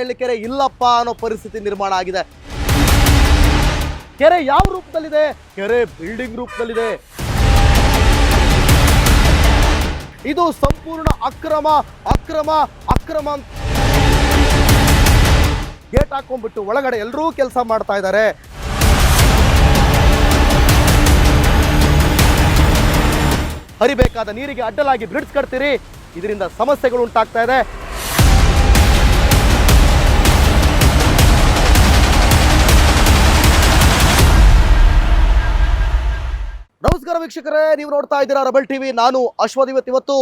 ಶಿವನಹಳ್ಳಿ ಕೆರೆ ಇಲ್ಲಪ್ಪ ಅನ್ನೋ ಪರಿಸ್ಥಿತಿ ನಿರ್ಮಾಣ ಆಗಿದೆ. ಕೆರೆ ಯಾವ ರೂಪದಲ್ಲಿದೆ? ಕೆರೆ ಬಿಲ್ಡಿಂಗ್ ರೂಪದಲ್ಲಿದೆ. ಇದು ಸಂಪೂರ್ಣ ಅಕ್ರಮ ಅಕ್ರಮ ಅಕ್ರಮ ಗೇಟ್ ಹಾಕೊಂಡ್ಬಿಟ್ಟು ಒಳಗಡೆ ಎಲ್ಲರೂ ಕೆಲಸ ಮಾಡ್ತಾ ಇದ್ದಾರೆ. ಹರಿಬೇಕಾದ ನೀರಿಗೆ ಅಡ್ಡಲಾಗಿ ಬ್ರಿಡ್ಜ್ ಕಟ್ತೀರಿ. ಇದರಿಂದ ಸಮಸ್ಯೆಗಳು ಉಂಟಾಗ್ತಾ ಇದೆ. ವೀಕ್ಷಕರೇ, ನೀವು ನೋಡ್ತಾ ಇದ್ದೀರಾ ರಬಲ್ ಟಿವಿ. ನಾನು ಅಶ್ವದಿವತ್ ಇವತ್ತು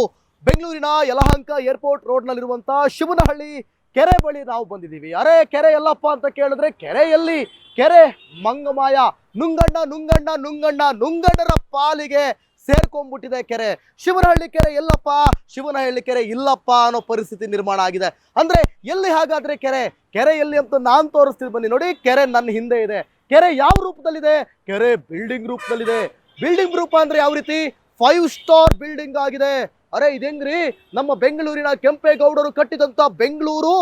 ಬೆಂಗಳೂರಿನ ಯಲಹಂಕ ಏರ್ಪೋರ್ಟ್ ರೋಡ್ ನಲ್ಲಿರುವಂತಹ ಶಿವನಹಳ್ಳಿ ಕೆರೆ ಬಳಿ ನಾವು ಬಂದಿದ್ದೀವಿ. ಅರೆ, ಕೆರೆ ಎಲ್ಲಪ್ಪ ಅಂತ ಕೇಳಿದ್ರೆ ಕೆರೆಯಲ್ಲಿ ಕೆರೆ, ಮಂಗಮಾಯ, ನುಂಗಣ್ಣ ನುಂಗಣ್ಣ ನುಂಗಣ್ಣ, ನುಂಗಣ್ಣರ ಪಾಲಿಗೆ ಸೇರ್ಕೊಂಡ್ಬಿಟ್ಟಿದೆ ಕೆರೆ. ಶಿವನಹಳ್ಳಿ ಕೆರೆ ಎಲ್ಲಪ್ಪ? ಶಿವನಹಳ್ಳಿ ಕೆರೆ ಇಲ್ಲಪ್ಪ ಅನ್ನೋ ಪರಿಸ್ಥಿತಿ ನಿರ್ಮಾಣ ಆಗಿದೆ. ಅಂದ್ರೆ ಎಲ್ಲಿ ಹಾಗಾದ್ರೆ ಕೆರೆ? ಕೆರೆ ಎಲ್ಲಿ ಅಂತ ನಾನ್ ತೋರಿಸ್ತೀನಿ ಬನ್ನಿ ನೋಡಿ. ಕೆರೆ ನನ್ನ ಹಿಂದೆ ಇದೆ. ಕೆರೆ ಯಾವ ರೂಪದಲ್ಲಿದೆ? ಕೆರೆ ಬಿಲ್ಡಿಂಗ್ ರೂಪದಲ್ಲಿದೆ. ಬಿಲ್ಡಿಂಗ್ ರೂಪ ಅಂದ್ರೆ ಯಾವ ರೀತಿ? ಫೈವ್ ಸ್ಟಾರ್ ಬಿಲ್ಡಿಂಗ್ ಆಗಿದೆ. ಅರೆ, ಇದೆಂಗ್ರಿ? ನಮ್ಮ ಬೆಂಗಳೂರಿನ ಕೆಂಪೇಗೌಡರು ಕಟ್ಟಿದಂತ ಬೆಂಗಳೂರು,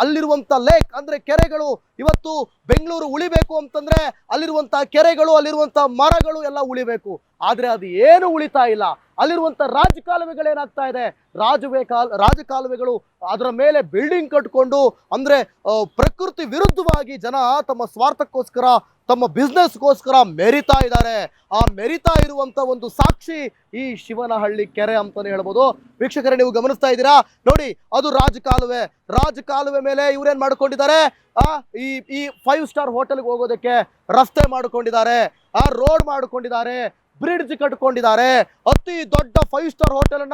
ಅಲ್ಲಿರುವಂತ ಲೇಕ್ ಅಂದ್ರೆ ಕೆರೆಗಳು. ಇವತ್ತು ಬೆಂಗಳೂರು ಉಳಿಬೇಕು ಅಂತಂದ್ರೆ ಅಲ್ಲಿರುವಂತ ಕೆರೆಗಳು, ಅಲ್ಲಿರುವಂತ ಮರಗಳು ಎಲ್ಲ ಉಳಿಬೇಕು. ಆದ್ರೆ ಅದು ಏನು ಉಳಿತಾ ಇಲ್ಲ. ಅಲ್ಲಿರುವಂತ ರಾಜಕಾಲುವೆಗಳೇನಾಗ್ತಾ ಇದೆ? ರಾಜುವೆ ಕಾಲ್, ರಾಜಕಾಲುವೆಗಳು ಅದರ ಮೇಲೆ ಬಿಲ್ಡಿಂಗ್ ಕಟ್ಕೊಂಡು ಅಂದ್ರೆ ಪ್ರಕೃತಿ ವಿರುದ್ಧವಾಗಿ ಜನ ತಮ್ಮ ಸ್ವಾರ್ಥಕ್ಕೋಸ್ಕರ, ತಮ್ಮ ಬಿಸ್ನೆಸ್ಗೋಸ್ಕರ ಮೆರಿತಾ ಇದ್ದಾರೆ. ಆ ಮೆರಿತಾ ಇರುವಂತ ಒಂದು ಸಾಕ್ಷಿ ಈ ಶಿವನಹಳ್ಳಿ ಕೆರೆ ಅಂತಾನೆ ಹೇಳ್ಬೋದು. ವೀಕ್ಷಕರೇ, ನೀವು ಗಮನಿಸ್ತಾ ಇದ್ದೀರಾ? ನೋಡಿ, ಅದು ರಾಜಕಾಲುವೆ. ರಾಜಕಾಲುವೆ ಮೇಲೆ ಇವ್ರೇನ್ ಮಾಡ್ಕೊಂಡಿದ್ದಾರೆ? ಆ, ಈ ಈ ಫೈವ್ ಸ್ಟಾರ್ ಹೋಟೆಲ್ಗೆ ಹೋಗೋದಕ್ಕೆ ರಸ್ತೆ ಮಾಡ್ಕೊಂಡಿದ್ದಾರೆ. ಆ ರೋಡ್ ಮಾಡ್ಕೊಂಡಿದ್ದಾರೆ. ಬ್ರಿಡ್ಜ್ ಕಟ್ಕೊಂಡಿದ್ದಾರೆ. ಅತಿ ದೊಡ್ಡ ಫೈವ್ ಸ್ಟಾರ್ ಹೋಟೆಲ್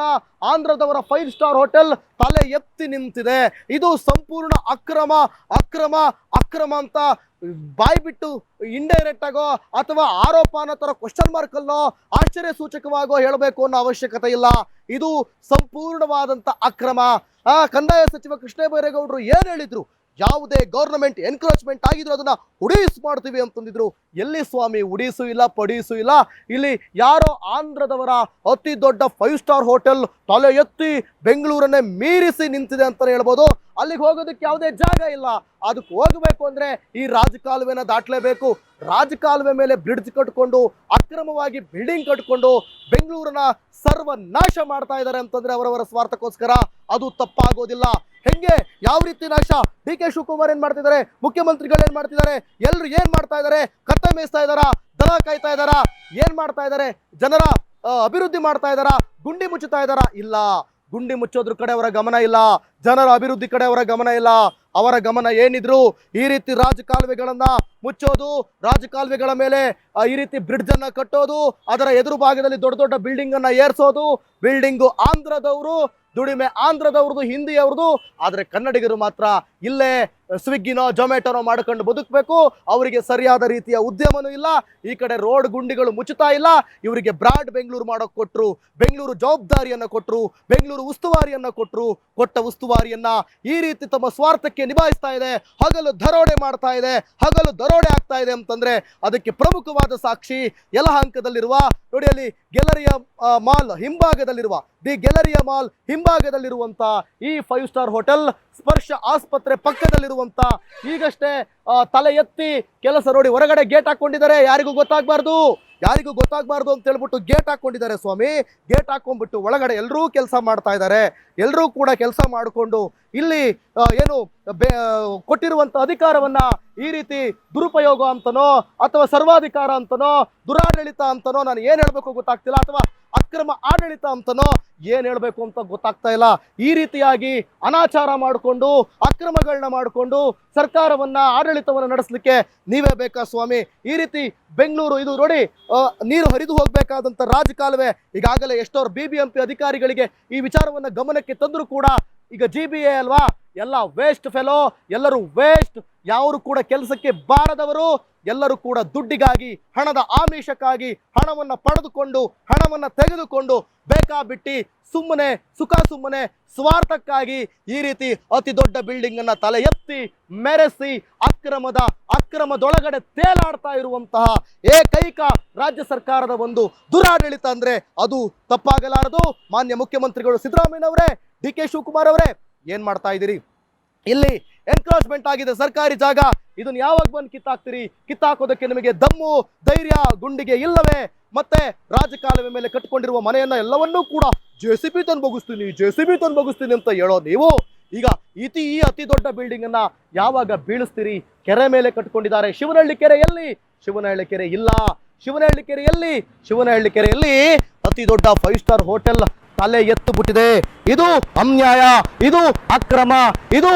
ಆಂಧ್ರದವರ ಫೈವ್ ಸ್ಟಾರ್ ಹೋಟೆಲ್ ತಲೆ ಎತ್ತಿ ನಿಂತಿದೆ. ಇದು ಸಂಪೂರ್ಣ ಅಕ್ರಮ ಅಕ್ರಮ ಅಕ್ರಮ ಅಂತ ಬಾಯ್ಬಿಟ್ಟು ಇಂಡೈರೆಕ್ಟ್ ಆಗೋ ಅಥವಾ ಆರೋಪ ಅನ್ನೋ ತರ ಕ್ವಶನ್ ಮಾರ್ಕ್ ಅಲ್ಲೋ ಆಶ್ಚರ್ಯ ಸೂಚಕವಾಗೋ ಹೇಳಬೇಕು ಅನ್ನೋ ಅವಶ್ಯಕತೆ ಇಲ್ಲ. ಇದು ಸಂಪೂರ್ಣವಾದಂತ ಅಕ್ರಮ. ಆ ಕಂದಾಯ ಸಚಿವ ಕೃಷ್ಣ ಬೈರೇಗೌಡರು ಏನು ಹೇಳಿದ್ರು? ಯಾವುದೇ ಗೌರ್ನಮೆಂಟ್ ಎನ್ಕ್ರೋಚ್ಮೆಂಟ್ ಆಗಿದ್ರು ಅದನ್ನ ಉಡೀಸ್ ಮಾಡ್ತೀವಿ ಅಂತಂದಿದ್ರು ಎಲ್ಲಿ ಸ್ವಾಮಿ ಉಡೀಸು ಇಲ್ಲ, ಪಡೀಸು ಇಲ್ಲ. ಇಲ್ಲಿ ಯಾರೋ ಆಂಧ್ರದವರ ಅತಿ ದೊಡ್ಡ ಫೈವ್ ಸ್ಟಾರ್ ಹೋಟೆಲ್ ತಲೆ ಎತ್ತಿ ಬೆಂಗಳೂರನ್ನೇ ಮೀರಿಸಿ ನಿಂತಿದೆ ಅಂತ ಹೇಳ್ಬೋದು. ಅಲ್ಲಿಗೆ ಹೋಗೋದಕ್ಕೆ ಯಾವುದೇ ಜಾಗ ಇಲ್ಲ. ಅದಕ್ಕೆ ಹೋಗಬೇಕು ಅಂದ್ರೆ ಈ ರಾಜಕಾಲುವೆನ ದಾಟಲೇಬೇಕು. ರಾಜಕಾಲುವೆ ಮೇಲೆ ಬ್ರಿಡ್ಜ್ ಕಟ್ಕೊಂಡು, ಅಕ್ರಮವಾಗಿ ಬಿಲ್ಡಿಂಗ್ ಕಟ್ಕೊಂಡು ಬೆಂಗಳೂರನ್ನ ಸರ್ವನಾಶ ಮಾಡ್ತಾ ಇದ್ದಾರೆ ಅಂತಂದ್ರೆ ಅವರವರ ಸ್ವಾರ್ಥಕ್ಕೋಸ್ಕರ. ಅದು ತಪ್ಪಾಗೋದಿಲ್ಲ. ಹೆಂಗೆ, ಯಾವ ರೀತಿ ನಾಶ? ಡಿ ಕೆ ಶಿವಕುಮಾರ್ ಏನ್ ಮಾಡ್ತಿದ್ದಾರೆ? ಮುಖ್ಯಮಂತ್ರಿಗಳು ಏನ್ ಮಾಡ್ತಿದ್ದಾರೆ? ಎಲ್ರು ಏನ್ ಮಾಡ್ತಾ ಇದ್ದಾರೆ? ಕತ್ತ ಮೇಯಿಸ್ತಾ ಇದಾರಾ ದನ ಕಾಯ್ತಾ ಇದಾರಾ ಏನ್ ಮಾಡ್ತಾ ಇದ್ದಾರೆ? ಜನರ ಅಭಿವೃದ್ಧಿ ಮಾಡ್ತಾ ಇದಾರ ಗುಂಡಿ ಮುಚ್ಚುತ್ತಾ ಇದಾರ ಇಲ್ಲ. ಗುಂಡಿ ಮುಚ್ಚೋದ್ರ ಕಡೆ ಅವರ ಗಮನ ಇಲ್ಲ. ಜನರ ಅಭಿವೃದ್ಧಿ ಕಡೆ ಅವರ ಗಮನ ಇಲ್ಲ. ಅವರ ಗಮನ ಏನಿದ್ರು ಈ ರೀತಿ ರಾಜಕಾಲುವೆಗಳನ್ನ ಮುಚ್ಚೋದು, ರಾಜಕಾಲುವೆಗಳ ಮೇಲೆ ಈ ರೀತಿ ಬ್ರಿಡ್ಜ್ ಅನ್ನ ಕಟ್ಟೋದು, ಅದರ ಎದುರು ಭಾಗದಲ್ಲಿ ದೊಡ್ಡ ದೊಡ್ಡ ಬಿಲ್ಡಿಂಗ್ ಅನ್ನ ಏರ್ಸೋದು ಬಿಲ್ಡಿಂಗು ಆಂಧ್ರದವರು ದುಡಿಮೆ ಆಂಧ್ರದವ್ರದ್ದು, ಹಿಂದಿಯವ್ರದ್ದು. ಆದ್ರೆ ಕನ್ನಡಿಗರು ಮಾತ್ರ ಇಲ್ಲೇ ಸ್ವಿಗ್ಗಿನೋ, ಜೊಮ್ಯಾಟೋನೋ ಮಾಡ್ಕೊಂಡು ಬದುಕಬೇಕು. ಅವರಿಗೆ ಸರಿಯಾದ ರೀತಿಯ ಉದ್ಯಮನೂ ಇಲ್ಲ. ಈ ಕಡೆ ರೋಡ್ ಗುಂಡಿಗಳು ಮುಚ್ಚುತ್ತಾ ಇಲ್ಲ. ಇವರಿಗೆ ಬ್ರಾಡ್ ಬೆಂಗಳೂರು ಮಾಡೋಕೆ ಕೊಟ್ಟರು ಬೆಂಗಳೂರು ಜವಾಬ್ದಾರಿಯನ್ನ ಕೊಟ್ಟರು ಬೆಂಗಳೂರು ಉಸ್ತುವಾರಿಯನ್ನ ಕೊಟ್ಟರು ಕೊಟ್ಟ ಉಸ್ತುವಾರಿಯನ್ನ ಈ ರೀತಿ ತಮ್ಮ ಸ್ವಾರ್ಥಕ್ಕೆ ನಿಭಾಯಿಸ್ತಾ ಇದೆ. ಹಗಲು ದರೋಡೆ ಮಾಡ್ತಾ ಇದೆ. ಹಗಲು ದರೋಡೆ ಆಗ್ತಾ ಇದೆ ಅಂತಂದ್ರೆ ಅದಕ್ಕೆ ಪ್ರಮುಖವಾದ ಸಾಕ್ಷಿ ಯಲಹಂಕದಲ್ಲಿರುವ, ನೋಡಿ ಅಲ್ಲಿ ಗೆಲರಿಯ ಮಾಲ್ ಹಿಂಭಾಗದಲ್ಲಿರುವ, ದಿ ಗೆಲರಿಯ ಮಾಲ್ ಹಿಂಭಾಗದಲ್ಲಿರುವಂತ ಈ ಫೈವ್ ಸ್ಟಾರ್ ಹೋಟೆಲ್ ಸ್ಪರ್ಶ ಆಸ್ಪತ್ರೆ ಪಕ್ಕದಲ್ಲಿರುವಂತ ಈಗಷ್ಟೇ ತಲೆ ಎತ್ತಿ ಕೆಲಸ ನೋಡಿ ಹೊರಗಡೆ ಗೇಟ್ ಹಾಕೊಂಡಿದ್ದಾರೆ. ಯಾರಿಗೂ ಗೊತ್ತಾಗ್ಬಾರ್ದು. ಯಾರಿಗೂ ಗೊತ್ತಾಗ್ಬಾರ್ದು ಅಂತ ಹೇಳ್ಬಿಟ್ಟು ಗೇಟ್ ಹಾಕೊಂಡಿದ್ದಾರೆ ಸ್ವಾಮಿ. ಗೇಟ್ ಹಾಕೊಂಡ್ಬಿಟ್ಟು ಒಳಗಡೆ ಎಲ್ಲರೂ ಕೆಲಸ ಮಾಡ್ತಾ ಇದ್ದಾರೆ. ಎಲ್ಲರೂ ಕೂಡ ಕೆಲಸ ಮಾಡಿಕೊಂಡು ಇಲ್ಲಿ ಏನು ಕೊಟ್ಟಿರುವಂತ ಅಧಿಕಾರವನ್ನ ಈ ರೀತಿ ದುರುಪಯೋಗ ಅಂತನೋ ಅಥವಾ ಸರ್ವಾಧಿಕಾರ ಅಂತನೋ, ದುರಾಡಳಿತ ಅಂತನೋ ನಾನು ಏನ್ ಹೇಳ್ಬೇಕು ಗೊತ್ತಾಗ್ತಿಲ್ಲ. ಅಥವಾ ಅಕ್ರಮ ಆಡಳಿತ ಅಂತನೋ ಏನ್ ಹೇಳ್ಬೇಕು ಅಂತ ಗೊತ್ತಾಗ್ತಾ ಇಲ್ಲ. ಈ ರೀತಿಯಾಗಿ ಅನಾಚಾರ ಮಾಡಿಕೊಂಡು ಅಕ್ರಮಗಳನ್ನ ಮಾಡಿಕೊಂಡು ಸರ್ಕಾರವನ್ನ, ಆಡಳಿತವನ್ನ ನಡೆಸಲಿಕ್ಕೆ ನೀವೇ ಬೇಕಾ ಸ್ವಾಮಿ? ಈ ರೀತಿ ಬೆಂಗಳೂರು, ಇದು ನೋಡಿ ನೀರು ಹರಿದು ಹೋಗ್ಬೇಕಾದಂತ ರಾಜಕಾಲುವೆ ಈಗಾಗಲೇ ಎಷ್ಟೋ ಬಿ ಅಧಿಕಾರಿಗಳಿಗೆ ಈ ವಿಚಾರವನ್ನ ಗಮನಕ್ಕೆ ತಂದರೂ ಕೂಡ ಈಗ ಜಿ ಅಲ್ವಾ? ಎಲ್ಲ ವೇಸ್ಟ್ ಫೆಲೋ ಎಲ್ಲರೂ ವೇಸ್ಟ್ ಯಾರು ಕೂಡ ಕೆಲಸಕ್ಕೆ ಬಾರದವರು, ಎಲ್ಲರೂ ಕೂಡ ದುಡ್ಡಿಗಾಗಿ, ಹಣದ ಆಮಿಷಕ್ಕಾಗಿ ಹಣವನ್ನು ಪಡೆದುಕೊಂಡು, ಹಣವನ್ನು ತೆಗೆದುಕೊಂಡು ಬೇಕಾಬಿಟ್ಟಿ ಸುಮ್ಮನೆ, ಸುಖ ಸುಮ್ಮನೆ, ಸ್ವಾರ್ಥಕ್ಕಾಗಿ ಈ ರೀತಿ ಅತಿ ದೊಡ್ಡ ಬಿಲ್ಡಿಂಗ್ ಅನ್ನ ತಲೆ ಎತ್ತಿ ಮೆರೆಸಿ ಅಕ್ರಮದ, ಅಕ್ರಮದೊಳಗಡೆ ತೇಲಾಡ್ತಾ ಇರುವಂತಹ ಏಕೈಕ ರಾಜ್ಯ ಸರ್ಕಾರದ ಒಂದು ದುರಾಡಳಿತ ಅಂದ್ರೆ ಅದು ತಪ್ಪಾಗಲಾರದು. ಮಾನ್ಯ ಮುಖ್ಯಮಂತ್ರಿಗಳು ಸಿದ್ದರಾಮಯ್ಯನವರೇ, ಡಿ ಕೆ ಶಿವಕುಮಾರ್ ಅವರೇ ಏನ್ ಮಾಡ್ತಾ ಇದ್ದೀರಿ? ಇಲ್ಲಿ ಎನ್ಕ್ರೋಚ್ಮೆಂಟ್ ಆಗಿದೆ, ಸರ್ಕಾರಿ ಜಾಗ. ಇದನ್ನ ಯಾವಾಗ ಬಂದು ಕಿತ್ತಾಕ್ತೀರಿ? ಕಿತ್ತಾಕೋದಕ್ಕೆ ನಿಮಗೆ ದಮ್ಮು, ಧೈರ್ಯ, ಗುಂಡಿಗೆ ಇಲ್ಲವೇ? ಮತ್ತೆ ರಾಜಕಾಲುವೆ ಮೇಲೆ ಕಟ್ಕೊಂಡಿರುವ ಮನೆಯನ್ನ ಎಲ್ಲವನ್ನೂ ಕೂಡ ಜೆ ಸಿ ಬಿ ತಂದು ಬಗುಸ್ತೀನಿ ಜೆ ಸಿ ಬಿ ತಂದು ಬಗುಸ್ತೀನಿ ಅಂತ ಹೇಳೋ ನೀವು? ಈಗ ಇತಿ ಈ ಅತಿ ದೊಡ್ಡ ಬಿಲ್ಡಿಂಗ್ ಅನ್ನ ಯಾವಾಗ ಬೀಳಿಸ್ತೀರಿ? ಕೆರೆ ಮೇಲೆ ಕಟ್ಕೊಂಡಿದ್ದಾರೆ ಶಿವನಹಳ್ಳಿ ಕೆರೆ ಎಲ್ಲಿ? ಶಿವನಹಳ್ಳಿ ಕೆರೆ ಇಲ್ಲ. ಶಿವನಹಳ್ಳಿ ಕೆರೆಯಲ್ಲಿ ಶಿವನಹಳ್ಳಿ ಕೆರೆಯಲ್ಲಿ ಅತಿ ದೊಡ್ಡ ಫೈವ್ ಸ್ಟಾರ್ ಹೋಟೆಲ್ ತಲೆ ಎತ್ತು ಬಿಟ್ಟಿದೆ ಇದು ಅನ್ಯಾಯ, ಇದು ಅಕ್ರಮ, ಇದು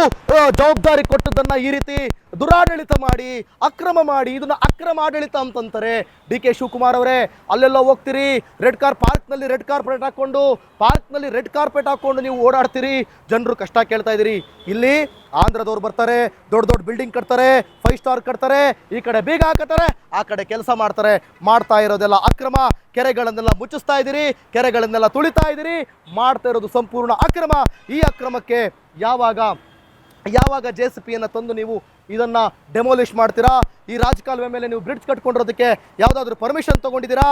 ಜವಾಬ್ದಾರಿ ಕೊಟ್ಟದನ್ನ ಈ ರೀತಿ ದುರಾಡಳಿತ ಮಾಡಿ, ಅಕ್ರಮ ಮಾಡಿ, ಇದನ್ನ ಅಕ್ರಮ ಆಡಳಿತ ಅಂತಂತಾರೆ ಡಿ ಕೆ ಶಿವಕುಮಾರ್ ಅವರೇ. ಅಲ್ಲೆಲ್ಲ ಹೋಗ್ತೀರಿ, ರೆಡ್ ಕಾರ್ ಪಾರ್ಕ್ನಲ್ಲಿ ರೆಡ್ ಕಾರ್ಪೆಟ್ ಹಾಕೊಂಡು ಪಾರ್ಕ್ನಲ್ಲಿ ರೆಡ್ ಕಾರ್ಪೆಟ್ ಹಾಕೊಂಡು ನೀವು ಓಡಾಡ್ತೀರಿ. ಜನರು ಕಷ್ಟ ಕೇಳ್ತಾ ಇದ್ದೀರಿ. ಇಲ್ಲಿ ಆಂಧ್ರದವ್ರು ಬರ್ತಾರೆ, ದೊಡ್ಡ ದೊಡ್ಡ ಬಿಲ್ಡಿಂಗ್ ಕಟ್ತಾರೆ ಫೈವ್ ಸ್ಟಾರ್ ಕಟ್ತಾರೆ, ಈ ಕಡೆ ಬೀಗ ಹಾಕತಾರೆ ಆ ಕಡೆ ಕೆಲಸ ಮಾಡ್ತಾರೆ. ಮಾಡ್ತಾ ಇರೋದೆಲ್ಲ ಅಕ್ರಮ. ಕೆರೆಗಳನ್ನೆಲ್ಲ ಮುಚ್ಚಿಸ್ತಾ ಇದ್ದೀರಿ, ಕೆರೆಗಳನ್ನೆಲ್ಲ ತುಳಿತಾ ಇದ್ದೀರಿ. ಮಾಡ್ತಾ ಇರೋದು ಸಂಪೂರ್ಣ ಅಕ್ರಮ. ಈ ಅಕ್ರಮಕ್ಕೆ ಯಾವಾಗ ಯಾವಾಗ ಜೆ ಸಿ ಪಿಯನ್ನು ತಂದು ನೀವು ಇದನ್ನು ಡೆಮೋಲಿಷ್ ಮಾಡ್ತೀರಾ? ಈ ರಾಜಕಾಲುವೆ ಮೇಲೆ ನೀವು ಬ್ರಿಡ್ಜ್ ಕಟ್ಕೊಂಡಿರೋದಕ್ಕೆ ಯಾವುದಾದ್ರೂ ಪರ್ಮಿಷನ್ ತೊಗೊಂಡಿದ್ದೀರಾ?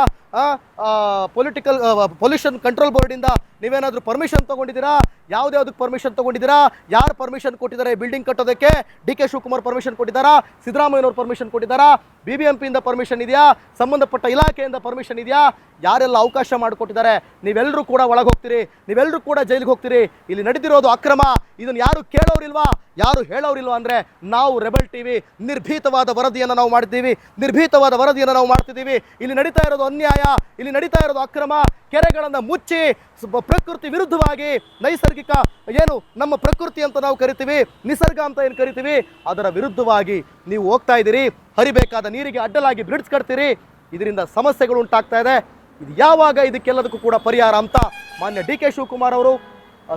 ಪೊಲಿಟಿಕಲ್ ಪೊಲ್ಯೂಷನ್ ಕಂಟ್ರೋಲ್ ಬೋರ್ಡಿಂದ ನೀವೇನಾದರೂ ಪರ್ಮಿಷನ್ ತೊಗೊಂಡಿದ್ದೀರಾ? ಯಾವ್ದ್ಯಾವ್ದಕ್ಕೆ ಪರ್ಮಿಷನ್ ತೊಗೊಂಡಿದ್ದೀರಾ? ಯಾರು ಪರ್ಮಿಷನ್ ಕೊಟ್ಟಿದ್ದಾರೆ ಬಿಲ್ಡಿಂಗ್ ಕಟ್ಟೋದಕ್ಕೆ? ಡಿ ಕೆ ಶಿವಕುಮಾರ್ ಪರ್ಮಿಷನ್ ಕೊಟ್ಟಿದ್ದಾರಾ? ಸಿದ್ದರಾಮಯ್ಯನವ್ರು ಪರ್ಮಿಷನ್ ಕೊಟ್ಟಿದ್ದಾರಾ? ಬಿ ಬಿ ಎಂ ಪಿಯಿಂದ ಪರ್ಮಿಷನ್ ಇದೆಯಾ? ಸಂಬಂಧಪಟ್ಟ ಇಲಾಖೆಯಿಂದ ಪರ್ಮಿಷನ್ ಇದೆಯಾ? ಯಾರೆಲ್ಲ ಅವಕಾಶ ಮಾಡಿಕೊಟ್ಟಿದ್ದಾರೆ? ನೀವೆಲ್ಲರೂ ಕೂಡ ಒಳಗೆ ಹೋಗ್ತೀರಿ. ನೀವೆಲ್ಲರೂ ಕೂಡ ಜೈಲಿಗೆ ಹೋಗ್ತೀರಿ. ಇಲ್ಲಿ ನಡೆದಿರೋದು ಅಕ್ರಮ. ಇದನ್ನು ಯಾರು ಕೇಳೋರಿಲ್ವಾ? ಯಾರು ಹೇಳೋರಿಲ್ಲ ಅಂದ್ರೆ ನಾವು ರೆಬಲ್ ಟಿವಿ ನಿರ್ಭೀತವಾದ ವರದಿಯನ್ನು ನಾವು ಮಾಡ್ತೀವಿ, ನಿರ್ಭೀತವಾದ ವರದಿಯನ್ನು ನಾವು ಮಾಡ್ತಿದ್ದೀವಿ. ಇಲ್ಲಿ ನಡೀತಾ ಇರೋದು ಅನ್ಯಾಯ, ಇಲ್ಲಿ ನಡೀತಾ ಇರೋದು ಅಕ್ರಮ. ಕೆರೆಗಳನ್ನು ಮುಚ್ಚಿ ಪ್ರಕೃತಿ ವಿರುದ್ಧವಾಗಿ ನೈಸರ್ಗಿಕ ಏನು ನಮ್ಮ ಪ್ರಕೃತಿ ಅಂತ ನಾವು ಕರಿತೀವಿ, ನಿಸರ್ಗ ಅಂತ ಏನು ಕರಿತೀವಿ, ಅದರ ವಿರುದ್ಧವಾಗಿ ನೀವು ಹೋಗ್ತಾ ಇದ್ದೀರಿ. ಹರಿಬೇಕಾದ ನೀರಿಗೆ ಅಡ್ಡಲಾಗಿ ಬ್ರಿಡ್ಜ್ ಕಟ್ತೀರಿ. ಇದರಿಂದ ಸಮಸ್ಯೆಗಳು ಉಂಟಾಗ್ತಾ ಇದೆ. ಇದು ಯಾವಾಗ ಇದಕ್ಕೆಲ್ಲದಕ್ಕೂ ಕೂಡ ಪರಿಹಾರ ಅಂತ ಮಾನ್ಯ ಡಿ ಕೆ ಶಿವಕುಮಾರ್ ಅವರು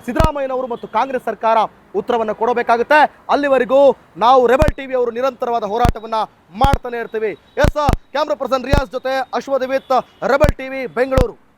ಸಿದ್ದರಾಮಯ್ಯನವರು ಮತ್ತು ಕಾಂಗ್ರೆಸ್ ಸರ್ಕಾರ ಉತ್ತರವನ್ನು ಕೊಡಬೇಕಾಗುತ್ತೆ. ಅಲ್ಲಿವರೆಗೂ ನಾವು ರೆಬಲ್ ಟಿವಿ ಅವರು ನಿರಂತರವಾದ ಹೋರಾಟವನ್ನ ಮಾಡ್ತಾನೆ ಇರ್ತೀವಿ. ಎಸ್, ಕ್ಯಾಮ್ರಾ ಪರ್ಸನ್ ರಿಯಾಜ್ ಜೊತೆ ಅಶ್ವದೇವಿತ್ ರೆಬಲ್ ಟಿವಿ, ಬೆಂಗಳೂರು.